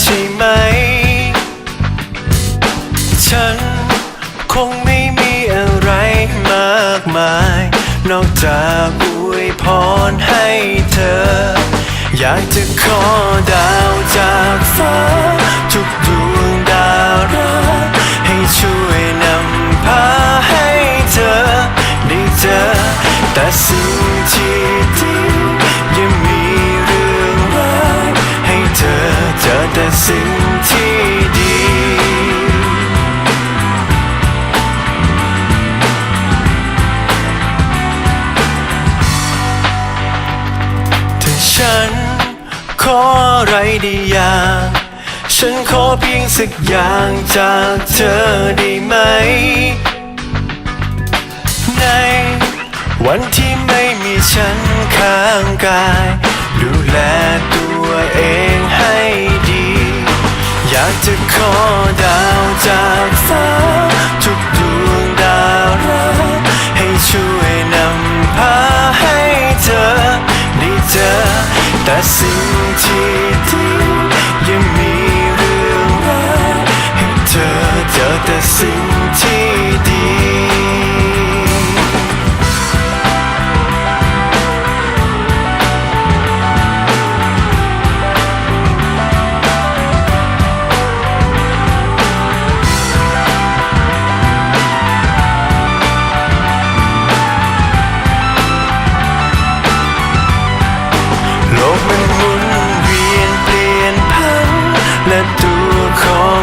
ใช่ไหม ฉันคงไม่มีอะไรมากมาย นอกจากอวยพรให้เธอ อยากจะขอ แต่สิ่งที่ดีถ้าฉันขออะไรได้อย่าง ฉันขอเพียงสักอย่างจากเธอได้ไหม ในวันที่ไม่มีฉันข้างกาย ดูแลตัวเอง อ